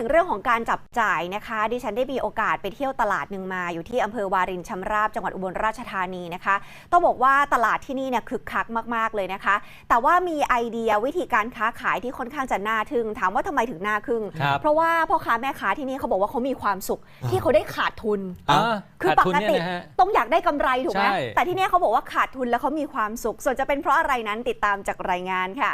ถึงเรื่องของการจับจ่ายนะคะ ดิฉันได้มีโอกาสไปเที่ยวตลาดหนึ่งมาอยู่ที่อำเภอวารินชำราบจังหวัดอุบลราชธานีนะคะ ต้องบอกว่าตลาดที่นี่เนี่ยคึกคักมากๆเลยนะคะ แต่ว่ามีไอเดียวิธีการค้าขายที่ค่อนข้างจะน่าทึ่งถามว่าทำไมถึงน่าทึ่งครับเพราะว่าพ่อค้าแม่ค้าที่นี่เขาบอกว่าเขามีความสุขที่เขาได้ขาดทุนอ่าคือขาดปทุนกเนี่ยตินะฮะต้องอยากได้กำไรถูกไหมใช่แต่ที่เนี่ยเขาบอกว่าขาดทุนแล้วเขามีความสุข ส่วนจะเป็นเพราะอะไรนั้นติดตามจากรายงานค่ะ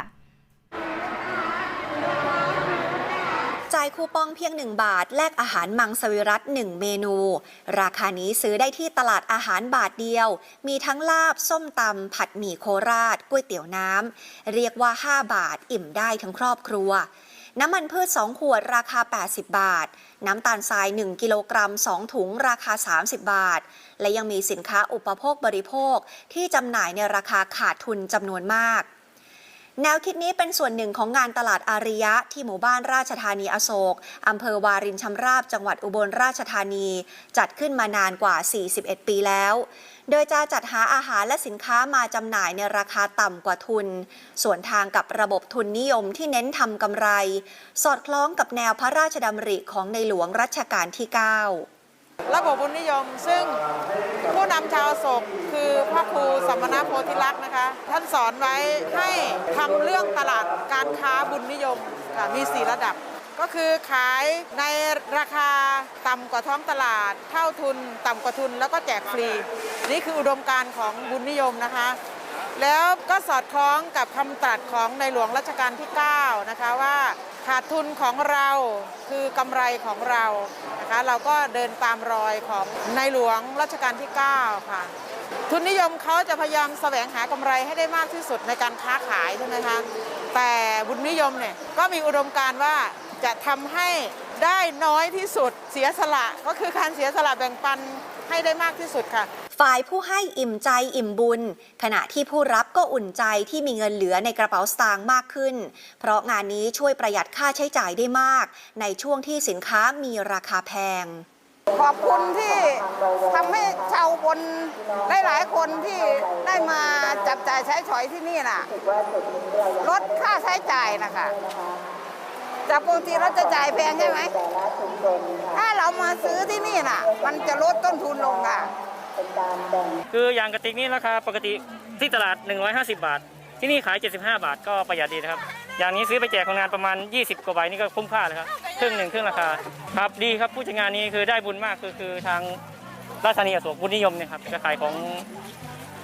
ายคูปองเพียง 1 บาท แลกอาหารมังสวิรัต 1 เมนู ราคานี้ซื้อได้ที่ตลาดอาหารบาทเดียว มีทั้งลาบ ส้มตำ ผัดหมี่โคราชก๋วยเตี๋ยวน้ำ เรียกว่า 5 บาท อิ่มได้ทั้งครอบครัว น้ำมันพืช 2 ขวดราคา 80 บาท น้ำตาลทราย 1 กิโลกรัม 2 ถุงราคา 30 บาท และยังมีสินค้าอุปโภคบริโภคที่จำหน่ายในราคาขาดทุนจำนวนมาก แนวคิดนี้เป็นส่วนหนึ่งของงานตลาดอาริยะที่หมู่บ้านราชธานีอโศกอำเภอวารินชำราบจังหวัดอุบลราชธานี จัดขึ้นมานานกว่า 41 ปีแล้ว โดยจะจัดหาอาหารและสินค้ามาจำหน่ายในราคาต่ำกว่าทุน ส่วนทางกับระบบทุนนิยมที่เน้นทำกำไร สอดคล้องกับแนวพระราชดำริของในหลวงรัชกาลที่ 9 ระบบบุญนิยม ซึ่งผู้นำชาวโศกคือพระครูสัมมณโพธิลักษณ์นะคะ ท่านสอนไว้ให้ทำเรื่องตลาดการค้าบุญนิยมค่ะมี4ระดับก็คือขายในราคาต่ำกว่าท้องตลาด เท่าทุนต่ำกว่าทุนแล้วก็แจกฟรี นี่คืออุดมการณ์ของบุญนิยมนะคะ แล้วก็สอดคล้องกับคำตรัสของในหลวงรัชกาลที่ 9 นะคะว่า ขาดทุนของเราคือกำไรของเรานะคะเราก็เดินตามรอยของในหลวงรัชกาลที่ 9 ค่ะ ทุนนิยมเขาจะพยายามแสวงหากำไรให้ได้มากที่สุดในการค้าขายใช่ไหมคะแต่บุญนิยมเนี่ยก็มีอุดมการณ์ว่าจะทำให้ได้น้อยที่สุดเสียสละก็คือการเสียสละแบ่งปันให้ได้มากที่สุดค่ะ ฝ่ายผู้ให้อิ่มใจอิ่มบุญ ขณะที่ผู้รับก็อุ่นใจที่มีเงินเหลือในกระเป๋าสตางค์มากขึ้น เพราะงานนี้ช่วยประหยัดค่าใช้จ่ายได้มาก ในช่วงที่สินค้ามีราคาแพงขอบคุณที่ทำให้ชาวบนหลาย ๆ คนที่ได้มาจับจ่ายใช้สอยที่นี่น่ะ ลดค่าใช้จ่ายนะคะจากปกติเราจะจ่ายแพงใช่ไหม ถ้าเรามาซื้อที่นี่น่ะ มันจะลดต้นทุนลงค่ะ คืออย่างกระติกนี้ราคาปกติที่ตลาด 150 บาท ที่นี่ขาย 75 บาทก็ประหยัดดีนะครับ อย่างนี้ซื้อไปแจกคนงานประมาณ 20 กว่าใบนี่ก็คุ้มค่าเลยครับครึ่งหนึ่งครึ่งราคาครับดีครับผู้จัดงานนี้คือได้บุญมากคือคือทางราชธานีอโศกบุญนิยมเนี่ยครับจะขายของ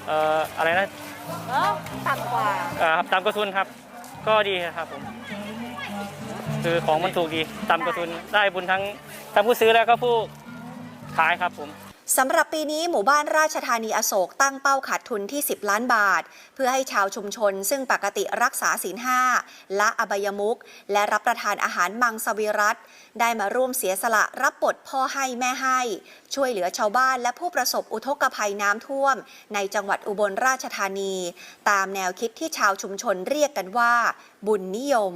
เอ่ออะไรนะต่ำกว่าเอ่อตามกระทุนครับ ก็ดีครับผมคือของมันถูกดีตามกระทุนได้บุญทั้งทั้งผู้ซื้อแล้วก็ผู้ขายครับผม สำหรับปีนี้หมู่บ้านราชธานีอโศกตั้งเป้าขาดทุนที่ 10 ล้านบาท เพื่อให้ชาวชุมชน ซึ่งปกติรักษาศีลห้าละอบายมุก และรับประทานอาหารมังสวิรัตได้มาร่วมเสียสละรับบทพ่อให้แม่ให้ ช่วยเหลือชาวบ้านและผู้ประสบอุทกภัยน้ำท่วม ในจังหวัดอุบลราชธานี ตามแนวคิดที่ชาวชุมชนเรียกกันว่า บุญนิยม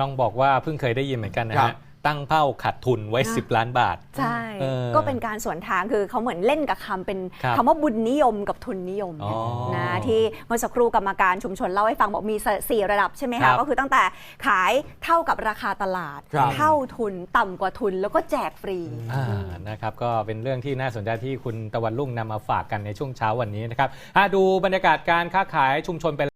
ลองบอกว่าเพิ่งเคยได้ยินเหมือนกันนะครัฮะบ ตั้งเป้าขาดทุนไว้นะ10 ล้านบาท ใช่เออก็เป็นการสวนทางคือเขาเหมือนเล่นกับคำเป็นครับคำว่าบุญนิยมกับทุนนิยมอ๋อนะที่เมื่อสักครู่กรรมการชุมชนเล่าให้ฟังบอกมีสี่ระดับใช่ไหมครัคะบก็คือตั้งแต่ขายเท่ากับราคาตลาดครับเท่าทุนต่ำกว่าทุนแล้วก็แจกฟรีอ่านะครับก็เป็นเรื่องที่น่าสนใจที่คุณตะวันรุ่งนำมาฝากกันในช่วงเช้าวันนี้นะครับอะดูบรรยากาศการค้าขายชุมชนไป